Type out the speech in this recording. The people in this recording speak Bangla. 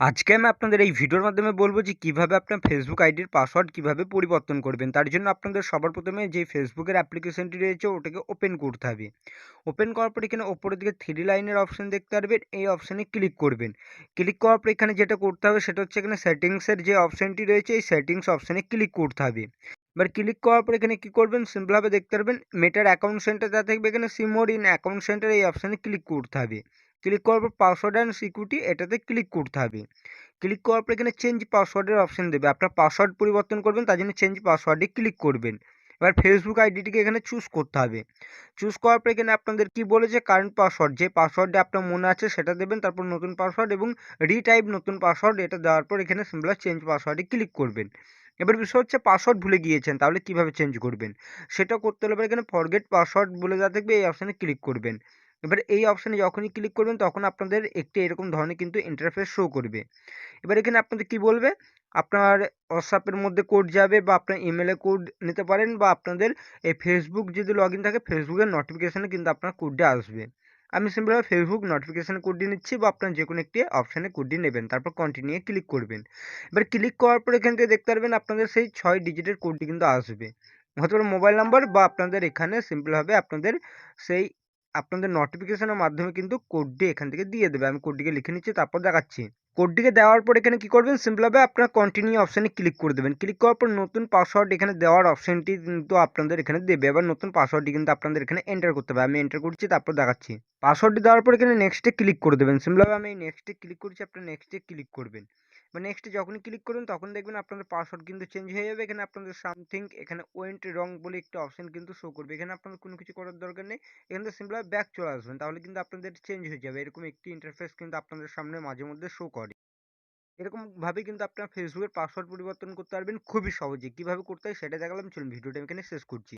আজকে আমি আপনাদের এই ভিডিওর মাধ্যমে বলব যে কীভাবে আপনার ফেসবুক আইডির পাসওয়ার্ড কীভাবে পরিবর্তন করবেন, তার জন্য আপনাদের সবার প্রথমে যে ফেসবুকের অ্যাপ্লিকেশনটি রয়েছে ওটাকে ওপেন করতে হবে। ওপেন করার পর এখানে ওপরের দিকে থ্রি লাইনের অপশন দেখতে পারবেন, এই অপশানে ক্লিক করবেন। ক্লিক করার পর এখানে যেটা করতে হবে সেটা হচ্ছে এখানে সেটিংসের যে অপশানটি রয়েছে, এই সেটিংস অপশানে ক্লিক করতে হবে। এবার ক্লিক করার পর এখানে কী করবেন সিম্পলভাবে দেখতে পারবেন মেটার অ্যাকাউন্ট সেন্টার যা থাকবে এখানে সিমোর ইন অ্যাকাউন্ট সেন্টার এই অপশানে ক্লিক করতে হবে। ক্লিক করার পর পাসওয়ার্ড অ্যান্ড সিকিউরিটি এটাতে ক্লিক করতে হবে। ক্লিক করার পর এখানে চেঞ্জ পাসওয়ার্ডের অপশন দেবে। আপনার পাসওয়ার্ড পরিবর্তন করবেন, তার জন্য চেঞ্জ পাসওয়ার্ডে ক্লিক করবেন। এবার ফেসবুক আইডিটিকে এখানে চুজ করতে হবে। চুজ করার পর এখানে আপনাদের কি বলেছে? কারেন্ট পাসওয়ার্ড যে পাসওয়ার্ডটা আপনার মনে আছে সেটা দেবেন, তারপর নতুন পাসওয়ার্ড এবং রিটাইপ নতুন পাসওয়ার্ড এটা দেওয়ার পর এখানে সিম্পল চেঞ্জ পাসওয়ার্ডে ক্লিক করবেন। এবার বিষয় হচ্ছে পাসওয়ার্ড ভুলে গিয়েছেন, তাহলে কীভাবে চেঞ্জ করবেন? সেটা করতে হলে এখানে ফরগেট পাসওয়ার্ড বলে যা থাকবে, এই অপশানে ক্লিক করবেন। এবার এই অপশানে যখনই ক্লিক করবেন, তখন আপনাদের একটি এরকম ধরনের কিন্তু ইন্টারফেস শো করবে। এবার এখানে আপনাদের কি বলবে? আপনার হোয়াটসঅ্যাপের মধ্যে কোড যাবে বা আপনার ইমেলে কোড নিতে পারেন বা আপনাদের এই ফেসবুক যদি লগ ইন থাকে ফেসবুকের নোটিফিকেশানে কিন্তু আপনার কোডটা আসবে। আমি সিম্পলভাবে ফেসবুক নোটিফিকেশান কোডটি নিচ্ছি বা আপনার যে কোনো একটি অপশানে কোডটি নেবেন, তারপর কন্টিনিউ ক্লিক করবেন। এবার ক্লিক করার পর এখান থেকে দেখতে পারবেন আপনাদের সেই ছয় ডিজিটের কোডটি কিন্তু আসবে। হতে পারে মোবাইল নাম্বার বা আপনাদের এখানে সিম্পলভাবে আপনাদের সেই আপনাদের নোটিফিকেশনের মাধ্যমে কিন্তু কোডটি এখান থেকে দিয়ে দেবে। আমি কোডটিকে লিখে নিচ্ছি, তারপর দেখাচ্ছি। কোডটিকে দেওয়ার পর এখানে কি করবেন? সিম্পলভাবে আপনার কন্টিনিউ অপশানে ক্লিক করে দেবেন। ক্লিক করার পর নতুন পাসওয়ার্ড এখানে দেওয়ার অপশানটি কিন্তু আপনাদের এখানে দেবে। এবার নতুন পাসওয়ার্ডটি কিন্তু আপনাদের এখানে এন্টার করতে হবে। আমি এন্টার করছি, তারপর দেখাচ্ছি। পাসওয়ার্ডটি দেওয়ার পর এখানে নেক্সটে ক্লিক করে দেবেন। সিম্পলভাবে আমি নেক্সটে ক্লিক করছি, আপনার নেক্সটে ক্লিক করবেন। নেক্সটে যখনই ক্লিক করবেন তখন দেখবেন আপনাদের পাসওয়ার্ড কিন্তু চেঞ্জ হয়ে যাবে। এখানে আপনাদের সামথিং এখানে ওয়েন্ট রং বলে একটা অপশন কিন্তু শো করবে। এখানে আপনাদের কোনো কিছু করার দরকার নেই। এখান থেকে সিম্পলভাবে ব্যাক চলে আসবেন, তাহলে কিন্তু আপনাদের চেঞ্জ হয়ে যাবে। এরকম একটি ইন্টারফেস কিন্তু আপনাদের সামনে মাঝে মধ্যে শো করে। এরকমভাবে কিন্তু আপনার ফেসবুকের পাসওয়ার্ড পরিবর্তন করতে পারবেন খুবই সহজে। কীভাবে করতে হয় সেটা দেখালাম। চলুন, ভিডিওটা আমি এখানে শেষ করছি।